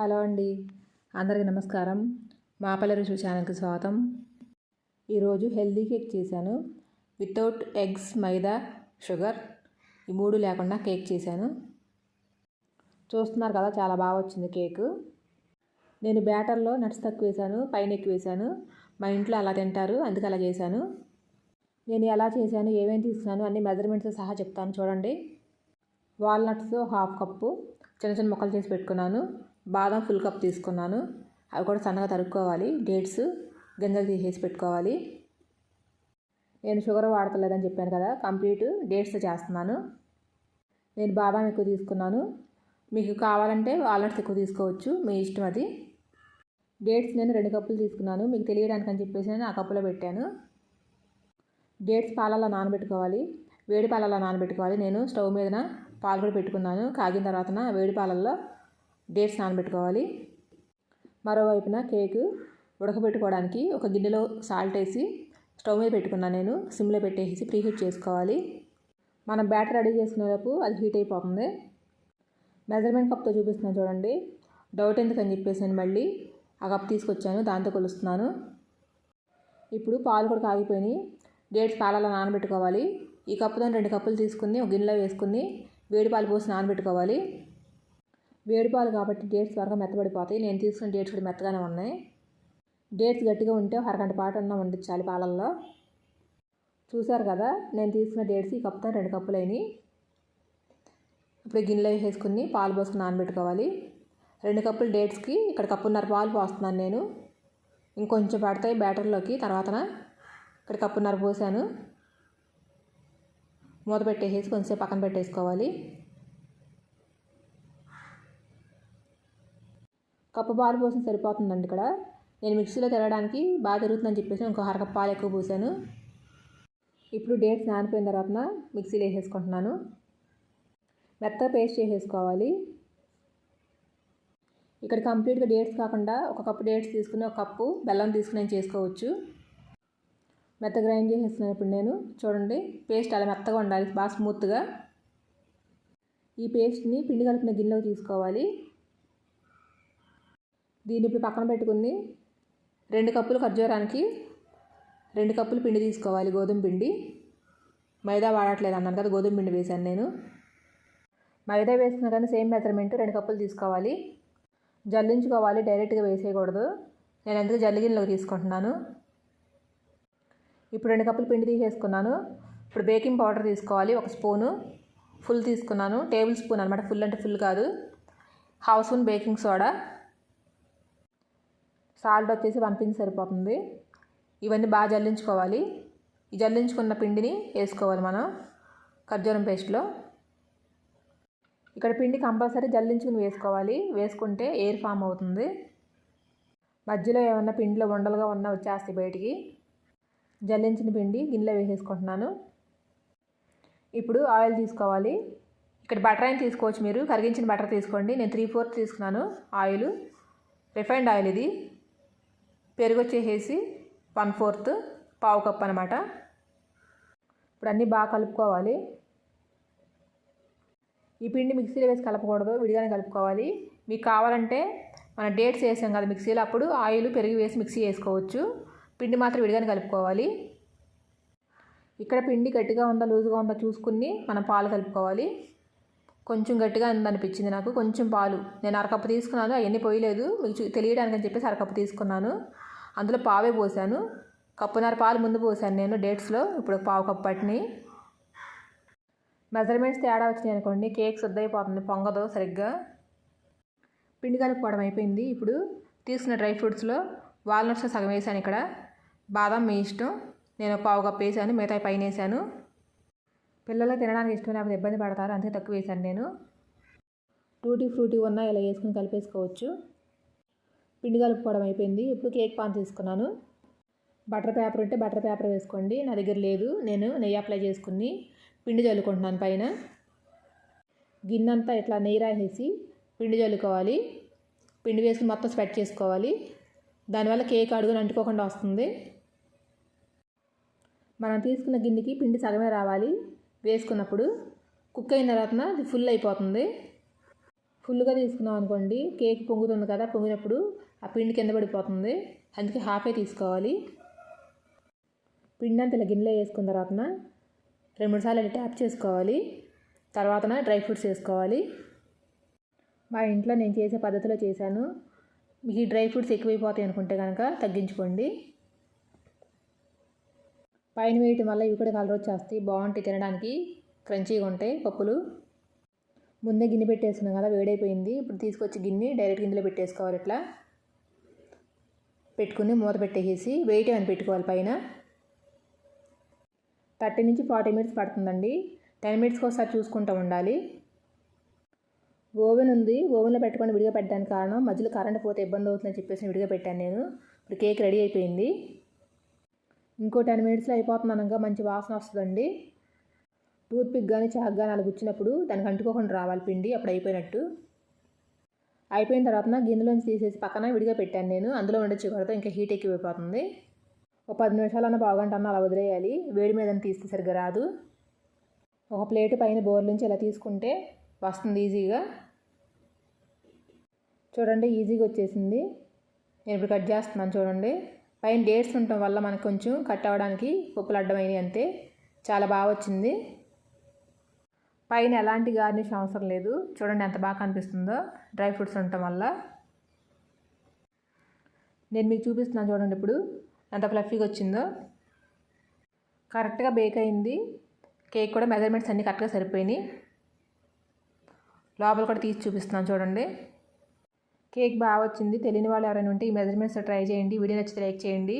Hello అండి. అందరికీ నమస్కారం. మాపల్లి రుచి ఛానల్కి స్వాగతం. ఈరోజు హెల్దీ కేక్ చేశాను. వితౌట్ ఎగ్స్ మైదా షుగర్ ఈ మూడు లేకుండా కేక్ చేశాను. చూస్తున్నారు కదా చాలా బాగా వచ్చింది కేకు. నేను బ్యాటర్లో నట్స్ తక్కువ వేసాను పైన ఎక్కువ వేసాను మా ఇంట్లో అలా తింటారు అందుకు అలా చేశాను. నేను ఎలా చేశాను ఏమేమి తీసుకున్నాను అన్ని మెజర్మెంట్స్ సహా చెప్తాను చూడండి. వాల్నట్స్ హాఫ్ కప్పు చిన్న చిన్న ముక్కలు చేసి పెట్టుకున్నాను. బాదం ఫుల్ కప్ తీసుకున్నాను. అవి కూడా సన్నగా తరుక్కోవాలి. డేట్స్ గింజలు తీసేసి పెట్టుకోవాలి. నేను షుగర్ వాడతలేదని చెప్పాను కదా కంప్లీట్ డేట్స్ చేస్తున్నాను. నేను బాదం ఎక్కువ తీసుకున్నాను. మీకు కావాలంటే వాల్నట్స్ ఎక్కువ తీసుకోవచ్చు మీ ఇష్టం అది. డేట్స్ నేను రెండు కప్పులు తీసుకున్నాను. మీకు తెలియడానికి అని చెప్పేసి నేను ఆ కప్పులో పెట్టాను. డేట్స్ పాలల్లో నానబెట్టుకోవాలి. వేడి పాలల్లో నానబెట్టుకోవాలి. నేను స్టవ్ మీదన పాలు కూడా పెట్టుకున్నాను. కాగిన తర్వాత వేడి పాలల్లో డేట్స్ నానబెట్టుకోవాలి. మరోవైపున కేకు ఉడకబెట్టుకోవడానికి ఒక గిన్నెలో సాల్ట్ వేసి స్టవ్ మీద పెట్టుకున్నాను నేను. సిమ్లో పెట్టేసి ప్రీహీట్ చేసుకోవాలి. మనం బ్యాటర్ రెడీ చేసుకునేలోపు అది హీట్ అయిపోతుంది. మెజర్మెంట్ కప్తో చూపిస్తున్నాను చూడండి. డౌట్ ఎందుకని చెప్పేసి నేను మళ్ళీ ఆ కప్ తీసుకొచ్చాను. దాంతో కొలుస్తున్నాను. ఇప్పుడు పాలు కూడా కాగిపోయినాయి. డేట్స్ పాలలో నానబెట్టుకోవాలి. ఈ కప్పుతో రెండు కప్పులు తీసుకుని ఒక గిన్నెలో వేసుకుని వేడి పాలు పోసి నానబెట్టుకోవాలి. వేడి పాలు కాబట్టి డేట్స్ త్వరగా మెత్తబడిపోతాయి. నేను తీసుకున్న డేట్స్ కూడా మెత్తగానే ఉన్నాయి. డేట్స్ గట్టిగా ఉంటే అరగంట పాటు అన్న వండించాలి పాలల్లో. చూసారు కదా నేను తీసుకున్న డేట్స్ ఈ కప్పుతో రెండు కప్పులు అయినాయి ఇప్పుడు గిన్నెలో వేసుకుని పాలు పోసుకుని నానబెట్టుకోవాలి. రెండు కప్పులు డేట్స్కి ఇక్కడ కప్పున్నర పాలు పోస్తున్నాను నేను. ఇంకొంచెం పడతాయి బ్యాటర్లోకి తర్వాతన ఇక్కడ కప్పున్నర పోసాను. మూత పెట్టేసేసి కొంచెం పక్కన పెట్టేసుకోవాలి. కప్పు పాలు పోసిన సరిపోతుందండి ఇక్కడ. నేను మిక్సీలో తిరగడానికి బాగా తిరుగుతుందని చెప్పేసి ఇంకో అరకప్ పాలు ఎక్కువ పోసాను. ఇప్పుడు డేట్స్ నానిపోయిన తర్వాత మిక్సీలో వేసేసుకుంటున్నాను. మెత్తగా పేస్ట్ చేసేసుకోవాలి. ఇక్కడ కంప్లీట్గా డేట్స్ కాకుండా ఒక కప్పు డేట్స్ తీసుకుని ఒక కప్పు బెల్లం తీసుకుని నేను చేసుకోవచ్చు. మెత్త గ్రైండ్ చేసేస్తున్నాను ఇప్పుడు నేను. చూడండి పేస్ట్ అలా మెత్తగా ఉండాలి బాగా స్మూత్గా. ఈ పేస్ట్ని పిండి కలిపిన గిన్నెలోకి తీసుకోవాలి. దీన్ని ఇప్పుడు పక్కన పెట్టుకుని రెండు కప్పులు ఖర్జూరానికి రెండు కప్పులు పిండి తీసుకోవాలి గోధుమ పిండి. మైదా వాడట్లేదు అన్నాను కదా గోధుమ పిండి వేశాను నేను. మైదా వేసుకున్న కానీ సేమ్ మెజర్మెంట్ రెండు కప్పులు తీసుకోవాలి. జల్లించుకోవాలి డైరెక్ట్గా వేసేయకూడదు. నేను ఎందుకు జల్లిగిన్నెలోకి తీసుకుంటున్నాను. ఇప్పుడు రెండు కప్పులు పిండి తీసేసుకున్నాను. ఇప్పుడు బేకింగ్ పౌడర్ తీసుకోవాలి ఒక స్పూను. ఫుల్ తీసుకున్నాను టేబుల్ స్పూన్ అనమాట ఫుల్ అంటే ఫుల్ కాదు. Half spoon baking soda. Salt వచ్చేసి వన్ సరిపోతుంది. ఇవన్నీ బాగా జల్లించుకోవాలి. ఈ జల్లించుకున్న పిండిని వేసుకోవాలి మనం ఖర్జూరం పేస్ట్లో. ఇక్కడ పిండి కంపల్సరీ జల్లించుకుని వేసుకోవాలి. వేసుకుంటే ఎయిర్ ఫామ్ అవుతుంది. మధ్యలో ఏమన్నా పిండిలో ఉండలుగా ఉన్నా వచ్చేస్తాయి బయటికి. జల్లించిన పిండి గిన్నెలో వేసేసుకుంటున్నాను. ఇప్పుడు ఆయిల్ తీసుకోవాలి. ఇక్కడ బటర్ అయిన తీసుకోవచ్చు మీరు. కరిగించిన బటర్ తీసుకోండి. నేను త్రీ ఫోర్త్ తీసుకున్నాను ఆయిల్. రిఫైండ్ ఆయిల్ ఇది. పెరుగు వచ్చేసేసి వన్ ఫోర్త్ పావు కప్ అనమాట ఇప్పుడు అన్నీ బాగా కలుపుకోవాలి. ఈ పిండి మిక్సీలో వేసి కలపకూడదు విడిగానే కలుపుకోవాలి. మీకు కావాలంటే మన డేట్స్ వేసాం కదా మిక్సీలో అప్పుడు ఆయిల్ పెరిగి వేసి మిక్సీ వేసుకోవచ్చు. పిండి మాత్రం విడిగానే కలుపుకోవాలి. ఇక్కడ పిండి గట్టిగా ఉందా లూజుగా ఉందా చూసుకుని మనం పాలు కలుపుకోవాలి. కొంచెం గట్టిగా ఉందనిపించింది నాకు. కొంచెం పాలు. నేను అరకప్పు తీసుకున్నాను. అవన్నీ పోయలేదు. మీకు తెలియడానికి అని చెప్పేసి అరకప్పు తీసుకున్నాను. అందులో పావే పోసాను. కప్పున్నర పాలు ముందు పోసాను నేను డేట్స్లో. ఇప్పుడు పావు కప్పు పట్టిని మెజర్మెంట్స్ తేడా వచ్చినాయి అనుకోండి. కేక్ అయిపోతుంది పొంగదు సరిగ్గా. పిండి కలుపుకోవడం అయిపోయింది. ఇప్పుడు తీసుకున్న డ్రై ఫ్రూట్స్లో వాల్నట్స్ సగం వేసాను ఇక్కడ. బాదం మీ ఇష్టం. నేను పావు కప్పు వేసాను. మిగతా పైన వేసాను. పిల్లలు తినడానికి ఇష్టం లేకపోతే ఇబ్బంది పడతారు అందుకే తక్కువ వేసాను నేను. టూటీ ఫ్రూటీ ఉన్న ఇలా వేసుకుని కలిపేసుకోవచ్చు. పిండి కలుపుకోవడం అయిపోయింది. ఇప్పుడు కేక్ పాన్ తీసుకున్నాను. బటర్ పేపర్ ఉంటే బటర్ పేపర్ వేసుకోండి. నా దగ్గర లేదు. నేను నెయ్యి అప్లై చేసుకుని పిండి చల్లుకుంటున్నాను పైన. గిన్నె అంతా ఇట్లా నెయ్యి రాసేసి పిండి చల్లుకోవాలి. పిండి వేసుకుని మొత్తం స్ప్రెడ్ చేసుకోవాలి. దానివల్ల కేక్ అడుగుని అంటుకోకుండా వస్తుంది. మనం తీసుకున్న గిన్నెకి పిండి సగమే రావాలి. వేసుకున్నప్పుడు కుక్ అయిన తర్వాత అది ఫుల్ అయిపోతుంది. ఫుల్గా తీసుకున్నాం అనుకోండి కేక్ పొంగుతుంది కదా పొంగినప్పుడు ఆ పిండి కింద పడిపోతుంది. అందుకే హాఫే తీసుకోవాలి. పిండి అంతా ఇలా గిన్నెలో వేసుకున్న తర్వాత రెండు మూడు సార్లు ఇలా ట్యాప్ చేసుకోవాలి. తర్వాత డ్రై ఫ్రూట్స్ వేసుకోవాలి. మా ఇంట్లో నేను చేసే పద్ధతిలో చేశాను. మీకు డ్రై ఫ్రూట్స్ ఎక్కువైపోతాయి అనుకుంటే కనుక తగ్గించుకోండి. పైన వేయటం వల్ల ఇవి కూడా కలర్ వచ్చేస్తాయి. బాగుంటాయి తినడానికి. క్రంచీగా ఉంటాయి పప్పులు. ముందే గిన్నె పెట్టేసుకున్నాం కదా వేడైపోయింది. ఇప్పుడు తీసుకొచ్చి గిన్నె డైరెక్ట్ గిన్నెలో పెట్టేసుకోవాలి ఇట్లా. పెట్టుకుని మూత పెట్టేసి వెయిట్ అని పెట్టుకోవాలి పైన. థర్టీ నుంచి ఫార్టీ మినిట్స్ పడుతుందండి. టెన్ మినిట్స్కి ఒకసారి చూసుకుంటూ ఉండాలి. ఓవెన్ ఉంది. ఓవెన్లో పెట్టుకొని విడిగా పెట్టడానికి కారణం మధ్యలో కరెంట్ పోతే ఇబ్బంది అవుతుందని చెప్పేసి విడిగా పెట్టాను నేను. ఇప్పుడు కేక్ రెడీ అయిపోయింది. ఇంకో టెన్ మినిట్స్లో అయిపోతుంది అనగా మంచి వాసన వస్తుందండి. టూత్పిక్ కానీ చాక్ కానీ అలా గుచ్చినప్పుడు దానికి అంటుకోకుండా రావాలి పిండి అప్పుడు అయిపోయినట్టు. అయిపోయిన తర్వాత గిన్నెలోంచి తీసేసి పక్కన విడిగా పెట్టాను నేను. అందులో ఉండే చివరితో ఇంకా హీట్ ఎక్కిపోయిపోతుంది. ఒక పది నిమిషాలన్నా బాగంట అన్న అలా వదిలేయాలి. వేడి మీద తీస్తే సరిగ్గా రాదు. ఒక ప్లేట్ పైన బోర్ నుంచి ఇలా తీసుకుంటే వస్తుంది ఈజీగా. చూడండి ఈజీగా వచ్చేసింది. నేను ఇప్పుడు కట్ చేస్తున్నాను చూడండి. పైన డేట్స్ ఉండటం వల్ల మనకు కొంచెం కట్ అవ్వడానికి పప్పులు అడ్డమైనవి అంతే. చాలా బాగా వచ్చింది. పైన ఎలాంటి గార్నిష్ అవసరం లేదు. చూడండి ఎంత బాగా కనిపిస్తుందో. డ్రై ఫ్రూట్స్ ఉండటం వల్ల. నేను మీకు చూపిస్తున్నాను చూడండి ఇప్పుడు. ఎంత ఫ్లఫీగా వచ్చిందో. కరెక్ట్గా బేక్ అయింది. కేక్ కూడా మెజర్మెంట్స్ అన్నీ కరెక్ట్గా సరిపోయినాయి. లోపల కూడా తీసి చూపిస్తున్నాను చూడండి. కేక్ బాగా వచ్చింది. తెలియని వాళ్ళు ఎవరైనా ఉంటే ఈ మెజర్మెంట్స్ ట్రై చేయండి. వీడియో నచ్చితే లైక్ చేయండి.